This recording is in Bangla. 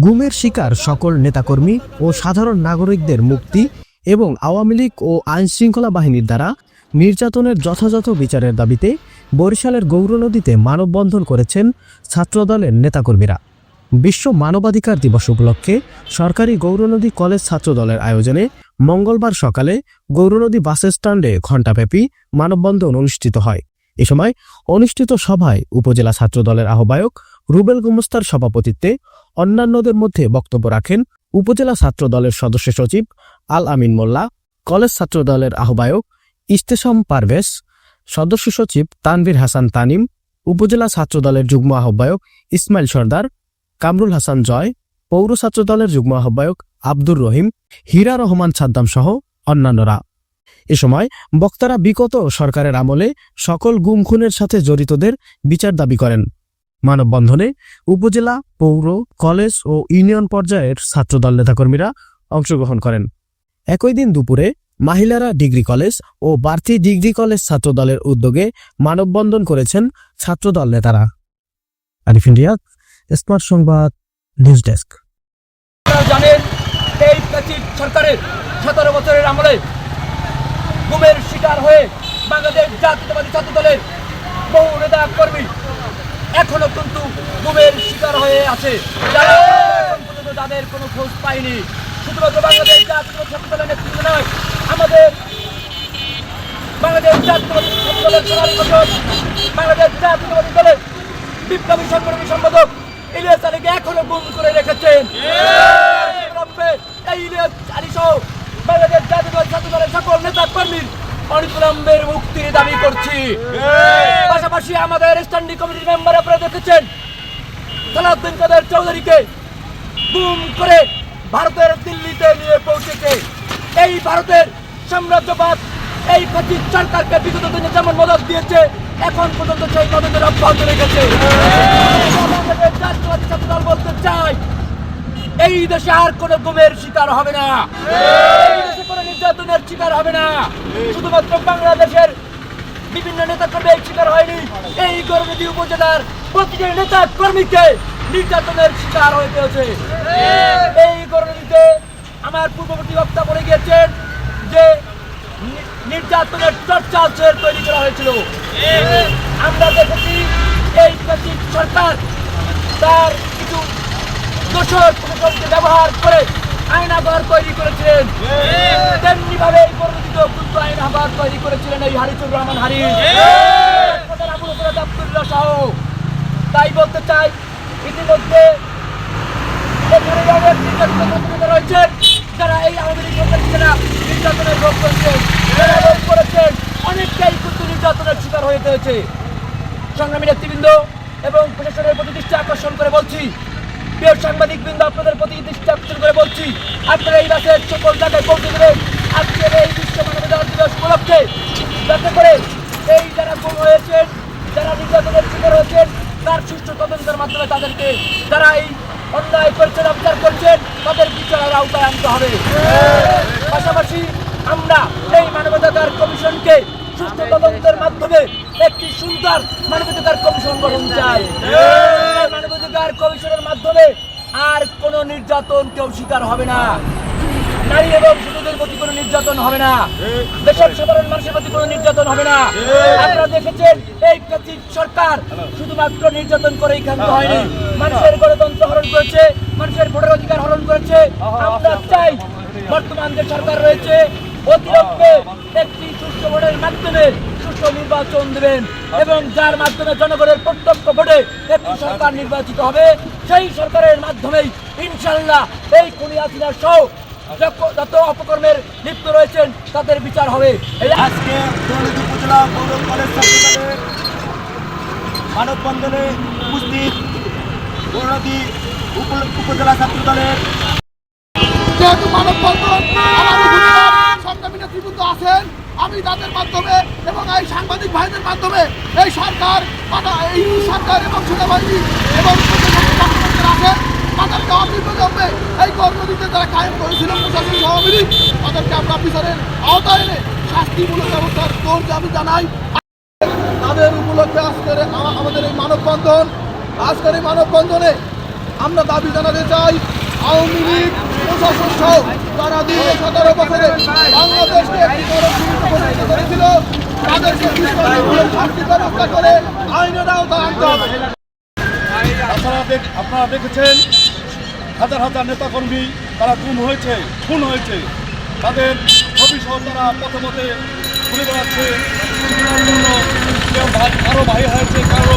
গুমের শিকার সকল নেতাকর্মী ও সাধারণ নাগরিকদের মুক্তি এবং আওয়ামী লীগ ও আইনশৃঙ্খলা বাহিনীর দ্বারা নির্যাতনের যথাযথ বিচারের দাবিতে বরিশালের গৌরনদীতে মানববন্ধন করেছেন ছাত্রদলের নেতাকর্মীরা। বিশ্ব মানবাধিকার দিবস উপলক্ষে সরকারি গৌরনদী কলেজ ছাত্রদলের আয়োজনে মঙ্গলবার সকালে গৌরনদী বাস স্ট্যান্ডে ঘণ্টাব্যাপী মানববন্ধন অনুষ্ঠিত হয়। এ সময় অনুষ্ঠিত সভায় উপজেলা ছাত্রদলের আহ্বায়ক রুবেল গুমস্তার সভাপতিত্বে অন্যান্যদের মধ্যে বক্তব্য রাখেন উপজেলা ছাত্র দলের সদস্য সচিব আল আমিন মোল্লা, কলেজ ছাত্র দলের আহ্বায়ক ইস্তেসম পারভেজ, সদস্য সচিব তানভীর হাসান তানিম, উপজেলা ছাত্র দলের যুগ্ম আহ্বায়ক ইসমাইল সর্দার, কামরুল হাসান জয়, পৌর ছাত্র দলের যুগ্ম আহ্বায়ক আব্দুর রহিম, হীরা রহমান সাদ্দাম সহ অন্যান্যরা। এ সময় বক্তারা বিগত সরকারের আমলে সকল গুম খুনের সাথে জড়িতদের বিচার দাবি করেন। মানববন্ধনে উপজেলা, পৌর, কলেজ ও ইউনিয়ন পর্যায়ের ছাত্রদল নেতাকর্মীরা অংশগ্রহণ করেন। একই দিন দুপুরে মহিলারা ডিগ্রি কলেজ ও বাড়তি ডিগ্রি কলেজ ছাত্রদলের উদ্যোগে মানববন্ধন করেছেন ছাত্রদল নেতারা। স্মার্ট সংবাদ, নিউজ ডেস্ক। জানেন, এই সরকারের সতেরো বছরের আমলে গুমের শিকার হয়ে বাংলাদেশ জাতীয়তাবাদী বহু নেতা কর্মী এখনও কিন্তু গুমের শিকার হয়ে আছে। যারা পর্যন্ত তাদের কোনো খোঁজ পায়নি। শুধুমাত্র বাংলাদেশ জাতীয় ছাত্র দলের নেতৃত্ব নয় আমাদের বাংলাদেশ প্রধান বাংলাদেশ জাতীয়তাবাদী দলের বিপ্লবী সংগঠনের সম্পাদক ইলিয়াস আলীকে এখনও গুম করে রেখেছেন। এই ইলিয়াস আলী সহ বাংলাদেশ জাতীয়তাবাদী ছাত্র সকল নেতা কর্মীর অনিতলম্বের মুক্তির দাবি করছি। পাশাপাশি আমাদের স্ট্যান্ডিং কমিটির মেম্বার আপনারা দেখেছেন সালাউদ্দিন কাদের চৌধুরীকে গুম করে ভারতের দিল্লিতে নিয়ে পৌঁছেছে। এই ভারতের সাম্রাজ্যবাদ এই ফ্যাসিস্ট সরকারকে বিগত দিনে যেমন মদত দিয়েছে এখন পর্যন্ত সেই মদতের অব্যাহত রেখেছে। বলতে চাই এই দেশে আর কোনো গুমের শিকার হবে না। নির্যাতনের শিকার হবে না। শুধুমাত্র বাংলাদেশের বিভিন্ন নেতা কর্মী শিকার হয়নি, এই গৌরনদী উপজেলার প্রতিটি নেতা কর্মীকে নির্যাতনের শিকার হতে হয়েছে এই গৌরনদীতে আমার পূর্ববর্তী বক্তা বলে গিয়েছেন যে নির্যাতনের চর্চা তৈরি করা হয়েছিল। আমরা দেখেছি এই সরকার তার কিছু দোষর ব্যবহার করে আইনাগর তৈরি করেছিলেন। তেমনি ভাবে এই পরিণত ক্ষুদ্র আইনাগর তৈরি করেছিলেন এই হারিফুর রহমান হারি। আব্দুল্লাহ সহ তাই বলতে চাই ইতিমধ্যে রয়েছেন যারা এই আওয়ামী লীগ নির্যাতনের ভোগ করেছেন যারা ভোগ করেছেন অনেকটাই কিন্তু নির্যাতনের শিকার হয়ে হয়েছে সংগ্রামী নেতৃবৃন্দ এবং প্রশাসনের প্রতি দৃষ্টি আকর্ষণ করে বলছি প্রিয় সাংবাদিক বৃন্দ আপনাদের প্রতি দৃষ্টি আকর্ষণ করে বলছি, আপনারা এই বাসের সকল জায়গায় পৌঁছে দেবেন আজকের এই বিশ্ব মানবাধিকার দিবস উপলক্ষে যাতে করে এই যারা গুম হয়েছেন, যারা নির্যাতনের শিকার হয়েছেন, তার সুষ্ঠু তদন্তের মাধ্যমে তাদেরকে, যারা এই অন্যায় করছেন অবিচার করছেন, তাদের বিচারের আওতায় আনতে হবে। পাশাপাশি আমরা এই মানবাধিকার কমিশনকে সুষ্ঠু তদন্তের মাধ্যমে একটি সুন্দর মানবাধিকার কমিশন গঠন চাই। মানবাধিকার কমিশনের মাধ্যমে আর কোনো নির্যাতন কেউ শিকার হবে না। নারী এবং শিশুদের প্রতি কোনো নির্যাতন হবে না। দেশের সাধারণ মানুষের প্রতি কোনো নির্যাতন হবে না। আপনারা দেখেছেন এই প্রাচীন সরকার শুধুমাত্র নির্যাতন করেই ক্ষান্ত হয়নি। মানুষের গণতন্ত্র হরণ করেছে মানুষের ভোটের অধিকার হরণ করেছে। আমরা চাই বর্তমান যে সরকার রয়েছে অতিরক্তে একটি সুস্থ ভোটের মাধ্যমে সুষ্ঠু নির্বাচন দেবেন এবং যার মাধ্যমে জনগণের প্রত্যক্ষ ভোটে একটি সরকার নির্বাচিত হবে, সেই সরকারের মাধ্যমেই ইনশাল্লাহ এই খুনি হাসিনা সহ যত- অপকর্মের লিপ্ত রয়েছেন, তাদের বিচার হবে। আজকে মানববন্ধনে উপস্থিত উপ- উপজেলা ছাত্রদলের যেহেতু মানববন্ধন, আমার সংগ্রামী আছেন আমি তাদের মাধ্যমে এবং এই সাংবাদিক ভাইদের মাধ্যমে এই সরকার এই সরকার এবং সেনাবাহিনী এবং আছেন তাদেরকে অবিলম্বে এই কর্মদিতে যারা কায়েম করেছিল প্রশাসন সহমিলি তাদেরকে আমরা বিচারের আওতায় এনে শাস্তিমূলক ব্যবস্থার জোর দাবি জানাই। তাদের উপলক্ষে আজকের আমা- আমাদের এই মানববন্ধন, আজকের এই মানববন্ধনে আমরা দাবি জানাতে চাই, আওয়ামী লীগ তারা দীর্ঘ সতেরো বছরে বাংলাদেশকে একটি করেছিল। তাদেরকে ব্যবস্থা করে আইনের আনতে হবে। আপনারা দেখ আপনারা দেখেছেন, হাজার হাজার নেতাকর্মী তারা গুম হয়েছে, খুন হয়েছে। তাদের ছবি সহ তারা পথে ঘুরে বেড়াচ্ছে। কারও ভাই হয়েছে, কারও